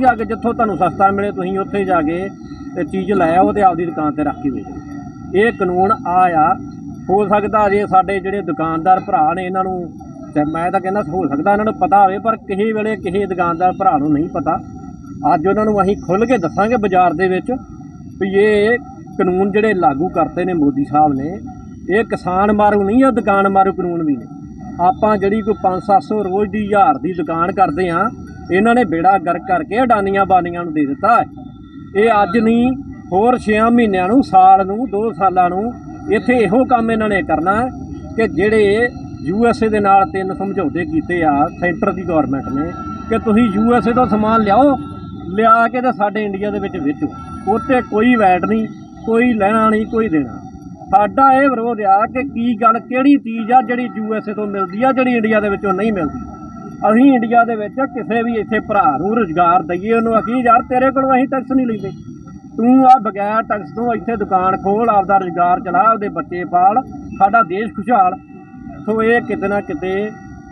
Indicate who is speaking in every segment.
Speaker 1: ਜਾ ਕੇ ਜਿੱਥੋਂ ਤੁਹਾਨੂੰ ਸਸਤਾ ਮਿਲੇ, ਤੁਸੀਂ ਉੱਥੇ ਜਾ ਕੇ ਤੇ ਚੀਜ਼ ਲੈ ਆਓ ਤੇ ਆਪਦੀ ਦੁਕਾਨ ਤੇ ਰੱਖ ਕੇ ਵੇਚੋ। ਇਹ ਕਾਨੂੰਨ ਆ ਆ ਹੋ ਸਕਦਾ ਜੇ ਸਾਡੇ ਜਿਹੜੇ ਦੁਕਾਨਦਾਰ ਭਰਾ ਨੇ ਇਹਨਾਂ ਨੂੰ, ਤੇ ਮੈਂ ਤਾਂ ਕਹਿੰਦਾ ਹੋ ਸਕਦਾ ਇਹਨਾਂ ਨੂੰ ਪਤਾ ਹੋਵੇ, ਪਰ ਕਿਸੇ ਵੇਲੇ ਕਿਸੇ ਦੁਕਾਨਦਾਰ ਭਰਾ ਨੂੰ ਨਹੀਂ ਪਤਾ। ਅੱਜ ਉਹਨਾਂ ਨੂੰ ਅਸੀਂ ਖੁੱਲ੍ਹ ਕੇ ਦੱਸਾਂਗੇ ਬਾਜ਼ਾਰ ਦੇ ਵਿੱਚ ਵੀ ਇਹ ਕਾਨੂੰਨ ਜਿਹੜੇ ਲਾਗੂ ਕਰਤੇ ਨੇ ਮੋਦੀ ਸਾਹਿਬ ਨੇ, ਇਹ ਕਿਸਾਨ ਮਾਰੂ ਨਹੀਂ ਆ ਦੁਕਾਨ ਮਾਰੂ ਕਾਨੂੰਨ ਵੀ ਨੇ ਆਪਾਂ ਜਿਹੜੀ ਕੋਈ 5-700 ਰੋਜ਼ ਦੀ ਹਜ਼ਾਰ ਦੀ ਦੁਕਾਨ ਕਰਦੇ ਆ ਇਹਨਾਂ ਨੇ ਬੇੜਾ ਗਰਕ ਕਰਕੇ ਅਡਾਨੀਆਂ ਬਾਨੀਆਂ ਨੂੰ ਦੇ ਦਿੱਤਾ। ਇਹ ਅੱਜ ਨਹੀਂ, ਹੋਰ 6 ਮਹੀਨਿਆਂ ਨੂੰ, ਸਾਲ ਨੂੰ 2 ਸਾਲਾਂ ਨੂੰ ਇੱਥੇ ਇਹੋ ਕੰਮ ਇਹਨਾਂ ਨੇ ਕਰਨਾ ਕਿ ਜਿਹੜੇ ਯੂ ਐੱਸ ਏ ਦੇ ਨਾਲ ਤਿੰਨ ਸਮਝੌਤੇ ਕੀਤੇ ਆ ਸੈਂਟਰ ਦੀ ਗਵਰਨਮੈਂਟ ਨੇ ਕਿ ਤੁਸੀਂ ਯੂ ਐੱਸ ਏ ਤੋਂ ਸਮਾਨ ਲਿਆਓ, ਲਿਆ ਕੇ ਤੇ ਸਾਡੇ ਇੰਡੀਆ ਦੇ ਵਿੱਚ ਵੇਚੋ। ਉੱਤੇ ਕੋਈ ਵੈਟ ਨਹੀਂ, ਕੋਈ ਲੈਣਾ ਨਹੀਂ, ਕੋਈ ਦੇਣਾ। ਸਾਡਾ ਇਹ ਵਿਰੋਧ ਆ ਕਿ ਕੀ ਗੱਲ, ਕਿਹੜੀ ਚੀਜ਼ ਆ ਜਿਹੜੀ ਯੂ ਐੱਸ ਏ ਤੋਂ ਮਿਲਦੀ ਆ, ਜਿਹੜੀ ਇੰਡੀਆ ਦੇ ਵਿੱਚੋਂ ਨਹੀਂ ਮਿਲਦੀ। ਅਸੀਂ ਇੰਡੀਆ ਦੇ ਵਿੱਚ ਕਿਸੇ ਵੀ ਇੱਥੇ ਭਰਾ ਨੂੰ ਰੁਜ਼ਗਾਰ ਦਈਏ ਉਹਨੂੰ ਆਖੀ ਯਾਰ ਤੇਰੇ ਕੋਲੋਂ ਅਸੀਂ ਟੈਕਸ ਨਹੀਂ ਲੈਂਦੇ। ਤੂੰ ਆ ਬਗੈਰ ਟੈਕਸ ਤੋਂ ਇੱਥੇ ਦੁਕਾਨ ਖੋਲ, ਆਪਦਾ ਰੁਜ਼ਗਾਰ ਚਲਾ, ਆਪਦੇ ਬੱਚੇ ਪਾਲ, ਸਾਡਾ ਦੇਸ਼ ਖੁਸ਼ਹਾਲ। ਸੋ ਇਹ ਕਿਤੇ ਨਾ ਕਿਤੇ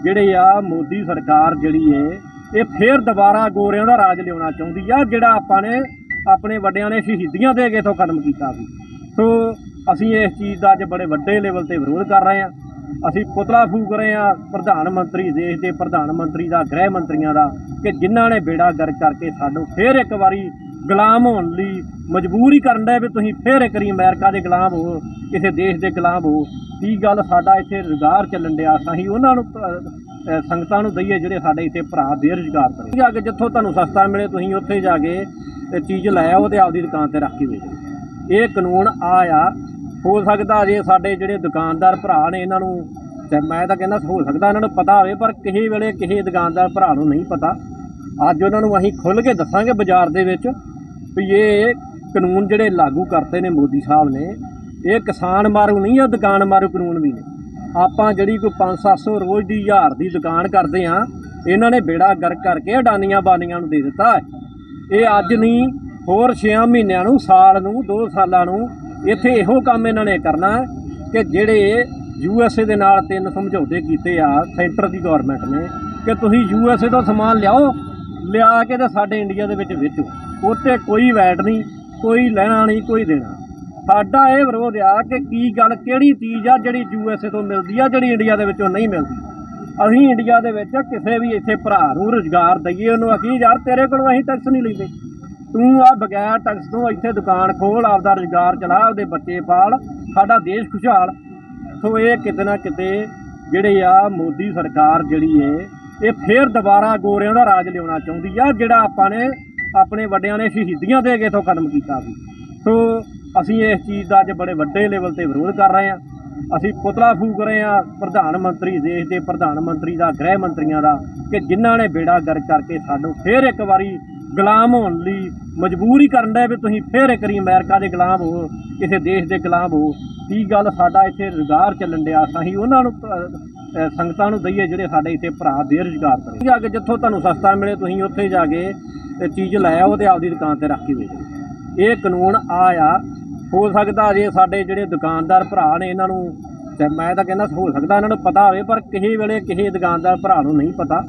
Speaker 1: ਜਿਹੜੇ ਆ ਮੋਦੀ ਸਰਕਾਰ ਜਿਹੜੀ ਏ, ਇਹ ਫੇਰ ਦੁਬਾਰਾ ਗੋਰਿਆਂ ਦਾ ਰਾਜ ਲਿਆਉਣਾ ਚਾਹੁੰਦੀ ਆ, ਜਿਹੜਾ ਆਪਾਂ ਨੇ ਆਪਣੇ ਵੱਡਿਆਂ ਨੇ ਸ਼ਹੀਦੀਆਂ ਦੇ ਕੇ ਤੋਂ ਖਤਮ ਕੀਤਾ ਸੀ। ਸੋ ਅਸੀਂ ਇਸ ਚੀਜ਼ ਦਾ ਅੱਜ ਬੜੇ ਵੱਡੇ ਲੈਵਲ ਤੇ ਵਿਰੋਧ ਕਰ ਰਹੇ ਹਾਂ ਅਸੀਂ ਪੁਤਲਾ ਫੂਕ ਰਹੇ ਹਾਂ ਪ੍ਰਧਾਨ ਮੰਤਰੀ ਦੇਸ਼ ਦੇ ਪ੍ਰਧਾਨ ਮੰਤਰੀ ਦਾ, ਗ੍ਰਹਿ ਮੰਤਰੀਆਂ ਦਾ, ਕਿ ਜਿਨ੍ਹਾਂ ਨੇ ਬੇੜਾ ਗਰਕ ਕਰਕੇ ਸਾਨੂੰ ਫੇਰ ਇੱਕ ਵਾਰੀ ਗੁਲਾਮ ਹੋਣ ਲਈ ਮਜ਼ਬੂਰੀ ਕਰਨ ਦੇ ਵੀ ਤੁਸੀਂ ਫੇਰ ਇੱਕ ਵਾਰੀ ਅਮਰੀਕਾ ਦੇ ਗੁਲਾਮ ਹੋ, ਕਿਸੇ ਦੇਸ਼ ਦੇ ਗੁਲਾਮ ਹੋ। ਕੀ ਗੱਲ ਸਾਡਾ ਇੱਥੇ ਰੁਜ਼ਗਾਰ ਚੱਲਣ ਡਿਆ? ਅਸੀਂ ਉਹਨਾਂ ਨੂੰ ਸੰਗਤਾਂ ਨੂੰ ਦਈਏ ਜਿਹੜੇ ਸਾਡੇ ਇੱਥੇ ਭਰਾ ਬੇਰੁਜ਼ਗਾਰ ਕਰੇ। ਜਾ ਕੇ ਜਿੱਥੋਂ ਤੁਹਾਨੂੰ ਸਸਤਾ ਮਿਲੇ, ਤੁਸੀਂ ਉੱਥੇ ਜਾ ਕੇ ਚੀਜ਼ ਲੈ ਆਓ ਤੇ ਆਪਦੀ ਦੁਕਾਨ ਤੇ ਰੱਖ ਕੇ ਵੇਚੋ ਇਹ ਕਾਨੂੰਨ ਆ ਆ ਹੋ ਸਕਦਾ ਜੇ ਸਾਡੇ ਜਿਹੜੇ ਦੁਕਾਨਦਾਰ ਭਰਾ ਨੇ ਇਹਨਾਂ ਨੂੰ, ਤੇ ਮੈਂ ਤਾਂ ਕਹਿੰਦਾ ਹੋ ਸਕਦਾ ਇਹਨਾਂ ਨੂੰ ਪਤਾ ਹੋਵੇ, ਪਰ ਕਿਸੇ ਵੇਲੇ ਕਿਸੇ ਦੁਕਾਨਦਾਰ ਭਰਾ ਨੂੰ ਨਹੀਂ ਪਤਾ। ਅੱਜ ਉਹਨਾਂ ਨੂੰ ਅਸੀਂ ਖੁੱਲ੍ਹ ਕੇ ਦੱਸਾਂਗੇ ਬਾਜ਼ਾਰ ਦੇ ਵਿੱਚ ਵੀ ਇਹ ਕਾਨੂੰਨ ਜਿਹੜੇ ਲਾਗੂ ਕਰਤੇ ਨੇ ਮੋਦੀ ਸਾਹਿਬ ਨੇ, ਇਹ ਕਿਸਾਨ ਮਾਰੂ ਨਹੀਂ ਆ, ਦੁਕਾਨ ਮਾਰੂ ਕਾਨੂੰਨ ਵੀ ਨੇ। ਆਪਾਂ ਜਿਹੜੀ ਕੋਈ 5-700 ਰੋਜ਼ ਦੀ ਹਜ਼ਾਰ ਦੀ ਦੁਕਾਨ ਕਰਦੇ ਆ ਇਹਨਾਂ ਨੇ ਬੇੜਾ ਗਰਕ ਕਰਕੇ ਅਡਾਨੀਆਂ ਬਾਨੀਆਂ ਨੂੰ ਦੇ ਦਿੱਤਾ ਇਹ ਅੱਜ ਨਹੀਂ, ਹੋਰ 6 ਮਹੀਨਿਆਂ ਨੂੰ, ਸਾਲ ਨੂੰ 2 ਸਾਲਾਂ ਨੂੰ ਇੱਥੇ ਇਹੋ ਕੰਮ ਇਹਨਾਂ ਨੇ ਕਰਨਾ ਕਿ ਜਿਹੜੇ ਯੂ ਐੱਸ ਏ ਦੇ ਨਾਲ ਤਿੰਨ ਸਮਝੌਤੇ ਕੀਤੇ ਆ ਸੈਂਟਰ ਦੀ ਗਵਰਨਮੈਂਟ ਨੇ, ਕਿ ਤੁਸੀਂ ਯੂ ਐੱਸ ਏ ਤੋਂ ਸਮਾਨ ਲਿਆਓ, ਲਿਆ ਕੇ ਤੇ ਸਾਡੇ ਇੰਡੀਆ ਦੇ ਵਿੱਚ ਵੇਚੋ। ਉੱਤੇ ਕੋਈ ਵੈਟ ਨਹੀਂ, ਕੋਈ ਲੈਣਾ ਨਹੀਂ, ਕੋਈ ਦੇਣਾ। ਸਾਡਾ ਇਹ ਵਿਰੋਧ ਆ ਕਿ ਕੀ ਗੱਲ, ਕਿਹੜੀ ਚੀਜ਼ ਆ ਜਿਹੜੀ ਯੂ ਐੱਸ ਏ ਤੋਂ ਮਿਲਦੀ ਆ, ਜਿਹੜੀ ਇੰਡੀਆ ਦੇ ਵਿੱਚੋਂ ਨਹੀਂ ਮਿਲਦੀ। ਅਸੀਂ ਇੰਡੀਆ ਦੇ ਵਿੱਚ ਕਿਸੇ ਵੀ ਇੱਥੇ ਭਰਾ ਨੂੰ ਰੁਜ਼ਗਾਰ ਦਈਏ ਉਹਨੂੰ ਆਖੀ ਯਾਰ ਤੇਰੇ ਕੋਲੋਂ ਅਸੀਂ ਟੈਕਸ ਨਹੀਂ ਲੈਂਦੇ। ਤੂੰ ਆ ਬਗੈਰ ਟੈਕਸ ਤੋਂ ਇੱਥੇ ਦੁਕਾਨ ਖੋਲ, ਆਪਦਾ ਰੁਜ਼ਗਾਰ ਚਲਾ, ਆਪਦੇ ਬੱਚੇ ਪਾਲ, ਸਾਡਾ ਦੇਸ਼ ਖੁਸ਼ਹਾਲ। ਸੋ ਇਹ ਕਿਤੇ ਨਾ ਕਿਤੇ ਜਿਹੜੇ ਆ ਮੋਦੀ ਸਰਕਾਰ ਜਿਹੜੀ ਏ, ਇਹ ਫੇਰ ਦੁਬਾਰਾ ਗੋਰਿਆਂ ਦਾ ਰਾਜ ਲਿਆਉਣਾ ਚਾਹੁੰਦੀ ਆ, ਜਿਹੜਾ ਆਪਾਂ ਨੇ ਆਪਣੇ ਵੱਡਿਆਂ ਨੇ ਸ਼ਹੀਦੀਆਂ ਦੇ ਕੇ ਤੋਂ ਖਤਮ ਕੀਤਾ ਸੀ। ਸੋ ਅਸੀਂ ਇਸ ਚੀਜ਼ ਦਾ ਅੱਜ ਬੜੇ ਵੱਡੇ ਲੈਵਲ ਤੇ ਵਿਰੋਧ ਕਰ ਰਹੇ ਹਾਂ ਅਸੀਂ ਪੁਤਲਾ ਫੂਕ ਰਹੇ ਹਾਂ ਪ੍ਰਧਾਨ ਮੰਤਰੀ, ਦੇਸ਼ ਦੇ ਪ੍ਰਧਾਨ ਮੰਤਰੀ ਦਾ, ਗ੍ਰਹਿ ਮੰਤਰੀਆਂ ਦਾ, ਕਿ ਜਿਨ੍ਹਾਂ ਨੇ ਬੇੜਾ ਗਰਕ ਕਰਕੇ ਸਾਨੂੰ ਫੇਰ ਇੱਕ ਵਾਰੀ ਗੁਲਾਮ ਹੋਣ ਲਈ ਮਜਬੂਰ ਹੀ ਕਰਨ ਦੇ ਵੀ ਤੁਸੀਂ ਫੇਰ ਇੱਕ ਵਾਰੀ ਅਮਰੀਕਾ ਦੇ ਗੁਲਾਮ ਹੋ, ਕਿਸੇ ਦੇਸ਼ ਦੇ ਗੁਲਾਮ ਹੋ। ਕੀ ਗੱਲ ਸਾਡਾ ਇੱਥੇ ਰੁਜ਼ਗਾਰ ਚੱਲਣ ਡਿਆ ਅਸੀਂ ਉਹਨਾਂ ਨੂੰ ਸੰਗਤਾਂ ਨੂੰ ਦਈਏ ਜਿਹੜੇ ਸਾਡੇ ਇੱਥੇ ਭਰਾ ਬੇਰੁਜ਼ਗਾਰ ਕਰੇ ਜਾ ਕੇ ਜਿੱਥੋਂ ਤੁਹਾਨੂੰ ਸਸਤਾ ਮਿਲੇ, ਤੁਸੀਂ ਉੱਥੇ ਜਾ ਕੇ ਚੀਜ਼ ਲੈ ਆਓ ਤੇ ਆਪਦੀ ਦੁਕਾਨ ਤੇ ਰੱਖ ਕੇ ਵੇਚੋ ਇਹ ਕਾਨੂੰਨ ਆ ਹੋ ਸਕਦਾ ਜੇ ਸਾਡੇ ਜਿਹੜੇ ਦੁਕਾਨਦਾਰ ਭਰਾ ਨੇ ਇਹਨਾਂ ਨੂੰ, ਤੇ ਮੈਂ ਤਾਂ ਕਹਿੰਦਾ ਹੋ ਸਕਦਾ ਇਹਨਾਂ ਨੂੰ ਪਤਾ ਹੋਵੇ, ਪਰ ਕਿਸੇ ਵੇਲੇ ਕਿਸੇ ਦੁਕਾਨਦਾਰ ਭਰਾ ਨੂੰ ਨਹੀਂ ਪਤਾ।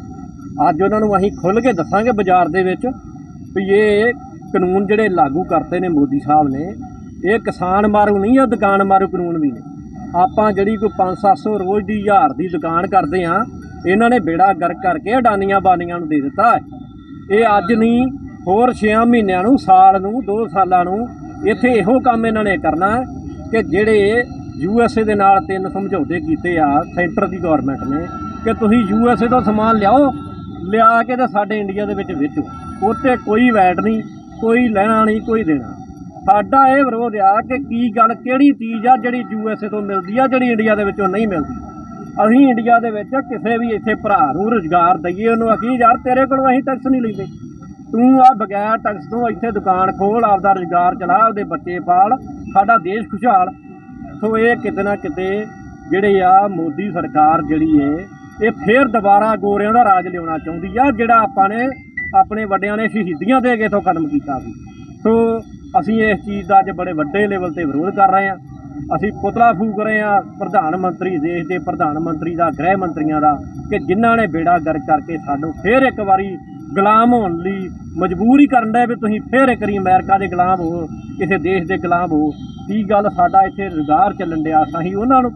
Speaker 1: ਅੱਜ ਉਹਨਾਂ ਨੂੰ ਅਸੀਂ ਖੁੱਲ੍ਹ ਕੇ ਦੱਸਾਂਗੇ ਬਾਜ਼ਾਰ ਦੇ ਵਿੱਚ ਵੀ ਇਹ ਕਾਨੂੰਨ ਜਿਹੜੇ ਲਾਗੂ ਕਰਤੇ ਨੇ ਮੋਦੀ ਸਾਹਿਬ ਨੇ, ਇਹ ਕਿਸਾਨ ਮਾਰੂ ਨਹੀਂ ਆ, ਦੁਕਾਨ ਮਾਰੂ ਕਾਨੂੰਨ ਵੀ ਨੇ। ਆਪਾਂ ਜਿਹੜੀ ਕੋਈ 5-700 ਰੋਜ਼ ਦੀ ਹਜ਼ਾਰ ਦੀ ਦੁਕਾਨ ਕਰਦੇ ਆ, ਇਹਨਾਂ ਨੇ ਬੇੜਾ ਗਰਕ ਕਰਕੇ ਅਡਾਨੀਆਂ ਬਾਨੀਆਂ ਨੂੰ ਦੇ ਦਿੱਤਾ ਇਹ ਅੱਜ ਨਹੀਂ, ਹੋਰ 6 ਮਹੀਨਿਆਂ ਨੂੰ, ਸਾਲ ਨੂੰ 2 ਸਾਲਾਂ ਨੂੰ, ਇੱਥੇ ਇਹੋ ਕੰਮ ਇਹਨਾਂ ਨੇ ਕਰਨਾ ਕਿ ਜਿਹੜੇ ਯੂ ਐੱਸ ਏ ਦੇ ਨਾਲ ਤਿੰਨ ਸਮਝੌਤੇ ਕੀਤੇ ਆ ਸੈਂਟਰ ਦੀ ਗਵਰਨਮੈਂਟ ਨੇ, ਕਿ ਤੁਸੀਂ ਯੂ ਐੱਸ ਏ ਤੋਂ ਸਮਾਨ ਲਿਆਓ, ਲਿਆ ਕੇ ਤਾਂ ਸਾਡੇ ਇੰਡੀਆ ਦੇ ਵਿੱਚ ਵੇਚੋ। ਉੱਤੇ ਕੋਈ ਵੈਟ ਨਹੀਂ, ਕੋਈ ਲੈਣਾ ਨਹੀਂ, ਕੋਈ ਦੇਣਾ। ਸਾਡਾ ਇਹ ਵਿਰੋਧ ਆ ਕਿ ਕੀ ਗੱਲ, ਕਿਹੜੀ ਚੀਜ਼ ਆ ਜਿਹੜੀ ਯੂਐਸਏ ਤੋਂ ਮਿਲਦੀ ਆ, ਜਿਹੜੀ ਇੰਡੀਆ ਦੇ ਵਿੱਚੋਂ ਨਹੀਂ ਮਿਲਦੀ। ਅਸੀਂ ਇੰਡੀਆ ਦੇ ਵਿੱਚ ਕਿਸੇ ਵੀ ਇੱਥੇ ਭਰਾ ਨੂੰ ਰੁਜ਼ਗਾਰ ਦਈਏ, ਉਹਨੂੰ ਆਖੀ ਯਾਰ ਤੇਰੇ ਕੋਲੋਂ ਅਸੀਂ ਟੈਕਸ ਨਹੀਂ ਲੈਂਦੇ। ਤੂੰ ਆ ਬਗੈਰ ਟੈਕਸ ਤੋਂ ਇੱਥੇ ਦੁਕਾਨ ਖੋਲ, ਆਪਦਾ ਰੁਜ਼ਗਾਰ ਚਲਾ, ਆਪਦੇ ਬੱਚੇ ਪਾਲ, ਸਾਡਾ ਦੇਸ਼ ਖੁਸ਼ਹਾਲ। ਸੋ ਇਹ ਕਿਤੇ ਨਾ ਕਿਤੇ ਜਿਹੜੇ ਆ ਮੋਦੀ ਸਰਕਾਰ ਜਿਹੜੀ ਏ, ਇਹ ਫੇਰ ਦੁਬਾਰਾ ਗੋਰਿਆਂ ਦਾ ਰਾਜ ਲਿਆਉਣਾ ਚਾਹੁੰਦੀ ਆ, ਜਿਹੜਾ ਆਪਾਂ ਨੇ ਆਪਣੇ ਵੱਡਿਆਂ ਨੇ ਸ਼ਹੀਦੀਆਂ ਦੇ ਕੇ ਤੋਂ ਕਦਮ ਕੀਤਾ ਸੀ। ਸੋ ਅਸੀਂ ਇਸ ਚੀਜ਼ ਦਾ ਅੱਜ ਬੜੇ ਵੱਡੇ ਲੈਵਲ ਤੇ ਵਿਰੋਧ ਕਰ ਰਹੇ ਹਾਂ। ਅਸੀਂ ਪੁਤਲਾ ਫੂਕ ਰਹੇ ਹਾਂ ਪ੍ਰਧਾਨ ਮੰਤਰੀ ਦੇਸ਼ ਦੇ ਪ੍ਰਧਾਨ ਮੰਤਰੀ ਦਾ, ਗ੍ਰਹਿ ਮੰਤਰੀਆਂ ਦਾ, ਕਿ ਜਿਨ੍ਹਾਂ ਨੇ ਬੇੜਾ ਗਰਕ ਕਰਕੇ ਸਾਨੂੰ ਫੇਰ ਇੱਕ ਵਾਰੀ ਗੁਲਾਮ ਹੋਣ ਲਈ ਮਜਬੂਰ ਹੀ ਕਰਨ ਦੇ ਵੀ ਤੁਸੀਂ ਫੇਰ ਇੱਕ ਵਾਰੀ ਅਮਰੀਕਾ ਦੇ ਗੁਲਾਮ ਹੋ, ਕਿਸੇ ਦੇਸ਼ ਦੇ ਗੁਲਾਮ ਹੋ। ਕੀ ਗੱਲ ਸਾਡਾ ਇੱਥੇ ਰੁਜ਼ਗਾਰ ਚੱਲਣ ਡਿਆ ਅਸੀਂ ਉਹਨਾਂ ਨੂੰ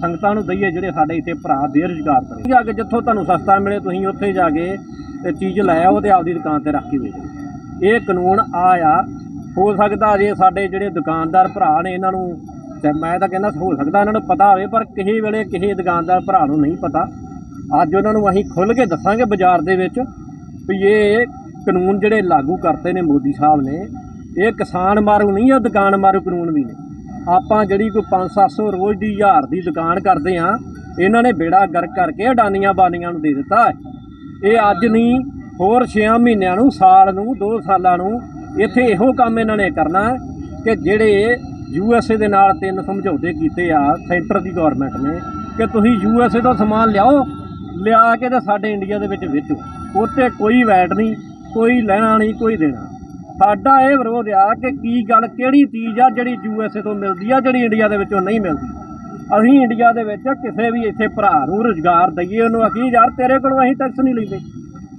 Speaker 1: ਸੰਗਤਾਂ ਨੂੰ ਦਈਏ ਜਿਹੜੇ ਸਾਡੇ ਇੱਥੇ ਭਰਾ ਬੇਰੁਜ਼ਗਾਰ ਕਰੇ ਜਾ ਕੇ ਜਿੱਥੋਂ ਤੁਹਾਨੂੰ ਸਸਤਾ ਮਿਲੇ, ਤੁਸੀਂ ਉੱਥੇ ਜਾ ਕੇ ਚੀਜ਼ ਲੈ ਆਓ ਤੇ ਆਪਦੀ ਦੁਕਾਨ ਤੇ ਰੱਖ ਕੇ ਵੇਚੋ ਇਹ ਕਾਨੂੰਨ ਆ ਹੋ ਸਕਦਾ ਜੇ ਸਾਡੇ ਜਿਹੜੇ ਦੁਕਾਨਦਾਰ ਭਰਾ ਨੇ ਇਹਨਾਂ ਨੂੰ, ਤੇ ਮੈਂ ਤਾਂ ਕਹਿੰਦਾ ਹੋ ਸਕਦਾ ਇਹਨਾਂ ਨੂੰ ਪਤਾ ਹੋਵੇ, ਪਰ ਕਿਸੇ ਵੇਲੇ ਕਿਸੇ ਦੁਕਾਨਦਾਰ ਭਰਾ ਨੂੰ ਨਹੀਂ ਪਤਾ। ਅੱਜ ਉਹਨਾਂ ਨੂੰ ਅਸੀਂ ਖੁੱਲ੍ਹ ਕੇ ਦੱਸਾਂਗੇ ਬਾਜ਼ਾਰ ਦੇ ਵਿੱਚ ਵੀ ਇਹ ਕਾਨੂੰਨ ਜਿਹੜੇ ਲਾਗੂ ਕਰਤੇ ਨੇ ਮੋਦੀ ਸਾਹਿਬ ਨੇ, ਇਹ ਕਿਸਾਨ ਮਾਰੂ ਨਹੀਂ ਆ, ਦੁਕਾਨ ਮਾਰੂ ਕਾਨੂੰਨ ਵੀ ਨੇ। ਆਪਾਂ ਜਿਹੜੀ ਕੋਈ 5-700 ਰੋਜ਼ ਦੀ ਹਜ਼ਾਰ ਦੀ ਦੁਕਾਨ ਕਰਦੇ ਆ, ਇਹਨਾਂ ਨੇ ਬੇੜਾ ਗਰਕ ਕਰਕੇ ਅਡਾਨੀਆਂ ਬਾਨੀਆਂ ਨੂੰ ਦੇ ਦਿੱਤਾ ਇਹ ਅੱਜ ਨਹੀਂ, ਹੋਰ 6 ਮਹੀਨਿਆਂ ਨੂੰ, ਸਾਲ ਨੂੰ 2 ਸਾਲਾਂ ਨੂੰ, ਇੱਥੇ ਇਹੋ ਕੰਮ ਇਹਨਾਂ ਨੇ ਕਰਨਾ ਕਿ ਜਿਹੜੇ ਯੂ ਐੱਸ ਏ ਦੇ ਨਾਲ ਤਿੰਨ ਸਮਝੌਤੇ ਕੀਤੇ ਆ ਸੈਂਟਰ ਦੀ ਗਵਰਨਮੈਂਟ ਨੇ, ਕਿ ਤੁਸੀਂ ਯੂ ਐੱਸ ਏ ਤੋਂ ਸਮਾਨ ਲਿਆਓ, ਲਿਆ ਕੇ ਤੇ ਸਾਡੇ ਇੰਡੀਆ ਦੇ ਵਿੱਚ ਵੇਚੋ। ਉੱਤੇ ਕੋਈ ਵੈਟ ਨਹੀਂ, ਕੋਈ ਲੈਣਾ ਨਹੀਂ, ਕੋਈ ਦੇਣਾ। ਸਾਡਾ ਇਹ ਵਿਰੋਧ ਆ ਕਿ ਕੀ ਗੱਲ, ਕਿਹੜੀ ਚੀਜ਼ ਆ ਜਿਹੜੀ ਯੂਐਸਏ ਤੋਂ ਮਿਲਦੀ ਆ, ਜਿਹੜੀ ਇੰਡੀਆ ਦੇ ਵਿੱਚੋਂ ਨਹੀਂ ਮਿਲਦੀ। ਅਸੀਂ ਇੰਡੀਆ ਦੇ ਵਿੱਚ ਕਿਸੇ ਵੀ ਇੱਥੇ ਭਰਾ ਨੂੰ ਰੁਜ਼ਗਾਰ ਦਈਏ, ਉਹਨੂੰ ਆਖੀ ਯਾਰ, ਤੇਰੇ ਕੋਲੋਂ ਅਸੀਂ ਟੈਕਸ ਨਹੀਂ ਲੈਂਦੇ।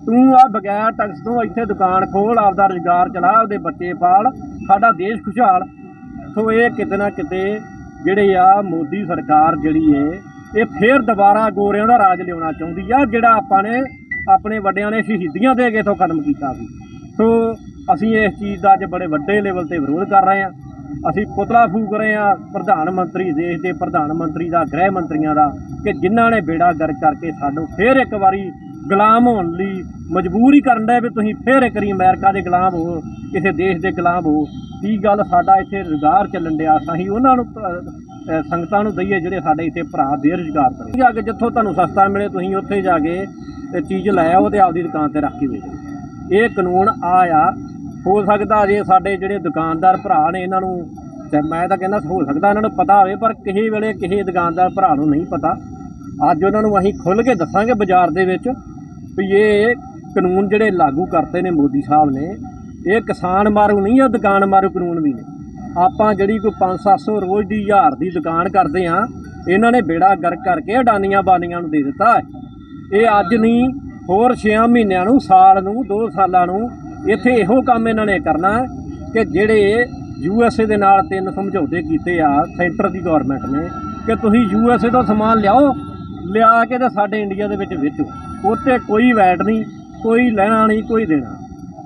Speaker 1: ਤੂੰ ਆ ਬਗੈਰ ਟੈਕਸ ਤੋਂ ਇੱਥੇ ਦੁਕਾਨ ਖੋਲ, ਆਪਦਾ ਰੁਜ਼ਗਾਰ ਚਲਾ, ਆਪਦੇ ਬੱਚੇ ਪਾਲ, ਸਾਡਾ ਦੇਸ਼ ਖੁਸ਼ਹਾਲ। ਸੋ ਇਹ ਕਿਤੇ ਨਾ ਕਿਤੇ ਜਿਹੜੇ ਆ ਮੋਦੀ ਸਰਕਾਰ ਜਿਹੜੀ ਏ, ਇਹ ਫੇਰ ਦੁਬਾਰਾ ਗੋਰਿਆਂ ਦਾ ਰਾਜ ਲਿਆਉਣਾ ਚਾਹੁੰਦੀ ਆ, ਜਿਹੜਾ ਆਪਾਂ ਨੇ ਆਪਣੇ ਵੱਡਿਆਂ ਨੇ ਸ਼ਹੀਦੀਆਂ ਦੇ ਕੇ ਤੋਂ ਖਤਮ ਕੀਤਾ ਸੀ। ਸੋ ਅਸੀਂ ਇਸ ਚੀਜ਼ ਦਾ ਅੱਜ ਬੜੇ ਵੱਡੇ ਲੈਵਲ ਤੇ ਵਿਰੋਧ ਕਰ ਰਹੇ ਹਾਂ। ਅਸੀਂ ਪੁਤਲਾ ਫੂਕ ਰਹੇ ਹਾਂ ਪ੍ਰਧਾਨ ਮੰਤਰੀ ਦੇਸ਼ ਦੇ ਪ੍ਰਧਾਨ ਮੰਤਰੀ ਦਾ, ਗ੍ਰਹਿ ਮੰਤਰੀਆਂ ਦਾ, ਕਿ ਜਿਨ੍ਹਾਂ ਨੇ ਬੇੜਾ ਗਰਕ ਕਰਕੇ ਸਾਨੂੰ ਫੇਰ ਇੱਕ ਵਾਰੀ ਗੁਲਾਮ ਹੋਣ ਲਈ ਮਜ਼ਬੂਰੀ ਕਰਨ ਦੇ ਵੀ ਤੁਸੀਂ ਫੇਰ ਇੱਕ ਵਾਰੀ ਅਮਰੀਕਾ ਦੇ ਗੁਲਾਮ ਹੋ, ਕਿਸੇ ਦੇਸ਼ ਦੇ ਗੁਲਾਮ ਹੋ। ਕੀ ਗੱਲ ਸਾਡਾ ਇੱਥੇ ਰੁਜ਼ਗਾਰ ਚੱਲਣ ਡਿਆ, ਅਸੀਂ ਉਹਨਾਂ ਨੂੰ ਸੰਗਤਾਂ ਨੂੰ ਦਈਏ ਜਿਹੜੇ ਸਾਡੇ ਇੱਥੇ ਭਰਾ ਬੇਰੁਜ਼ਗਾਰ ਕਰੇ ਜਾ ਕੇ ਜਿੱਥੋਂ ਤੁਹਾਨੂੰ ਸਸਤਾ ਮਿਲੇ, ਤੁਸੀਂ ਉੱਥੇ ਜਾ ਕੇ ਤੇ ਚੀਜ਼ ਲੈ ਆਓ ਤੇ ਆਪਦੀ ਦੁਕਾਨ ਤੇ ਰੱਖ ਕੇ ਵੇਚੋ ਇਹ ਕਾਨੂੰਨ ਆ ਆ ਹੋ ਸਕਦਾ ਜੇ ਸਾਡੇ ਜਿਹੜੇ ਦੁਕਾਨਦਾਰ ਭਰਾ ਨੇ ਇਹਨਾਂ ਨੂੰ, ਤੇ ਮੈਂ ਤਾਂ ਕਹਿੰਦਾ ਹੋ ਸਕਦਾ ਇਹਨਾਂ ਨੂੰ ਪਤਾ ਹੋਵੇ, ਪਰ ਕਿਸੇ ਵੇਲੇ ਕਿਸੇ ਦੁਕਾਨਦਾਰ ਭਰਾ ਨੂੰ ਨਹੀਂ ਪਤਾ। ਅੱਜ ਉਹਨਾਂ ਨੂੰ ਅਸੀਂ ਖੁੱਲ੍ਹ ਕੇ ਦੱਸਾਂਗੇ ਬਾਜ਼ਾਰ ਦੇ ਵਿੱਚ ਵੀ ਇਹ ਕਾਨੂੰਨ ਜਿਹੜੇ ਲਾਗੂ ਕਰਤੇ ਨੇ ਮੋਦੀ ਸਾਹਿਬ ਨੇ, ਇਹ ਕਿਸਾਨ ਮਾਰੂ ਨਹੀਂ ਆ, ਦੁਕਾਨ ਮਾਰੂ ਕਾਨੂੰਨ ਵੀ ਨੇ ਆਪਾਂ ਜਿਹੜੀ ਕੋਈ 5-700 ਰੋਜ਼ ਦੀ ਹਜ਼ਾਰ ਦੀ ਦੁਕਾਨ ਕਰਦੇ ਆ ਇਹਨਾਂ ਨੇ ਬੇੜਾ ਗਰਕ ਕਰਕੇ ਅਡਾਨੀਆਂ ਬਾਨੀਆਂ ਨੂੰ ਦੇ ਦਿੱਤਾ। ਇਹ ਅੱਜ ਨਹੀਂ, ਹੋਰ 6 ਮਹੀਨਿਆਂ ਨੂੰ, ਸਾਲ ਨੂੰ 2 ਸਾਲਾਂ ਨੂੰ ਇੱਥੇ ਇਹੋ ਕੰਮ ਇਹਨਾਂ ਨੇ ਕਰਨਾ ਕਿ ਜਿਹੜੇ ਯੂ ਐੱਸ ਏ ਦੇ ਨਾਲ ਤਿੰਨ ਸਮਝੌਤੇ ਕੀਤੇ ਆ ਸੈਂਟਰ ਦੀ ਗਵਰਨਮੈਂਟ ਨੇ, ਕਿ ਤੁਸੀਂ ਯੂ ਐੱਸ ਏ ਤੋਂ ਸਮਾਨ ਲਿਆਓ, ਲਿਆ ਕੇ ਤੇ ਸਾਡੇ ਇੰਡੀਆ ਦੇ ਵਿੱਚ ਵੇਚੋ। ਉੱਤੇ ਕੋਈ ਵੈਟ ਨਹੀਂ, ਕੋਈ ਲੈਣਾ ਨਹੀਂ, ਕੋਈ ਦੇਣਾ।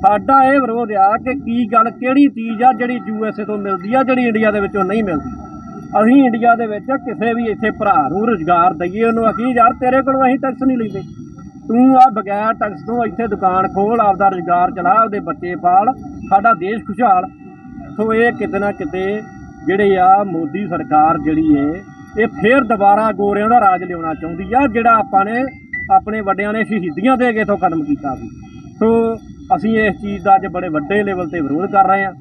Speaker 1: ਸਾਡਾ ਇਹ ਵਿਰੋਧ ਆ ਕਿ ਕੀ ਗੱਲ, ਕਿਹੜੀ ਚੀਜ਼ ਆ ਜਿਹੜੀ ਯੂ ਐੱਸ ਏ ਤੋਂ ਮਿਲਦੀ ਆ, ਜਿਹੜੀ ਇੰਡੀਆ ਦੇ ਵਿੱਚੋਂ ਨਹੀਂ ਮਿਲਦੀ। ਅਸੀਂ ਇੰਡੀਆ ਦੇ ਵਿੱਚ ਕਿਸੇ ਵੀ ਇੱਥੇ ਭਰਾ ਨੂੰ ਰੁਜ਼ਗਾਰ ਦਈਏ, ਉਹਨੂੰ ਆਖੀ ਯਾਰ ਤੇਰੇ ਕੋਲੋਂ ਅਸੀਂ ਟੈਕਸ ਨਹੀਂ ਲੈਂਦੇ। ਤੂੰ ਆ ਬਗੈਰ ਟੈਕਸ ਤੋਂ ਇੱਥੇ ਦੁਕਾਨ ਖੋਲ, ਆਪਦਾ ਰੁਜ਼ਗਾਰ ਚਲਾ, ਆਪਦੇ ਬੱਚੇ ਪਾਲ, ਸਾਡਾ ਦੇਸ਼ ਖੁਸ਼ਹਾਲ। ਸੋ ਇਹ ਕਿਤੇ ਨਾ ਕਿਤੇ ਜਿਹੜੇ ਆ ਮੋਦੀ ਸਰਕਾਰ ਜਿਹੜੀ ਏ, ਇਹ ਫੇਰ ਦੁਬਾਰਾ ਗੋਰਿਆਂ ਦਾ ਰਾਜ ਲਿਆਉਣਾ ਚਾਹੁੰਦੀ ਆ, ਜਿਹੜਾ ਆਪਾਂ ਨੇ ਆਪਣੇ ਵੱਡਿਆਂ ਨੇ ਸ਼ਹੀਦੀਆਂ ਦੇ ਕੇ ਤੋਂ ਖਤਮ ਕੀਤਾ ਸੀ। ਸੋ ਅਸੀਂ ਇਸ ਚੀਜ਼ ਦਾ ਅੱਜ ਬੜੇ ਵੱਡੇ ਲੈਵਲ ਤੇ ਵਿਰੋਧ ਕਰ ਰਹੇ ਹਾਂ।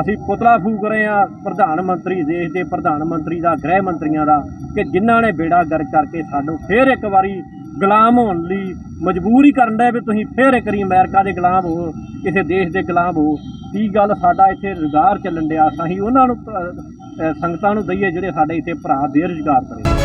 Speaker 1: ਅਸੀਂ ਪੁਤਲਾ ਫੂਕ ਰਹੇ ਹਾਂ ਪ੍ਰਧਾਨ ਮੰਤਰੀ, ਦੇਸ਼ ਦੇ ਪ੍ਰਧਾਨ ਮੰਤਰੀ ਦਾ, ਗ੍ਰਹਿ ਮੰਤਰੀਆਂ ਦਾ, ਕਿ ਜਿਨ੍ਹਾਂ ਨੇ ਬੇੜਾ ਗਰ ਕਰਕੇ ਸਾਨੂੰ ਫੇਰ ਇੱਕ ਵਾਰੀ ਗੁਲਾਮ ਹੋਣ ਲਈ ਮਜ਼ਬੂਰੀ ਕਰਨ ਦੇ ਵੀ ਤੁਸੀਂ ਫੇਰ ਇੱਕ ਵਾਰੀ ਅਮਰੀਕਾ ਦੇ ਗੁਲਾਮ ਹੋ, ਕਿਸੇ ਦੇਸ਼ ਦੇ ਗੁਲਾਮ ਹੋ। ਕੀ ਗੱਲ ਸਾਡਾ ਇੱਥੇ ਰੁਜ਼ਗਾਰ ਚੱਲਣ ਡਿਆ? ਅਸੀਂ ਉਹਨਾਂ ਨੂੰ ਸੰਗਤਾਂ ਨੂੰ ਦਈਏ ਜਿਹੜੇ ਸਾਡੇ ਇੱਥੇ ਭਰਾ ਬੇਰੁਜ਼ਗਾਰ ਕਰੇ।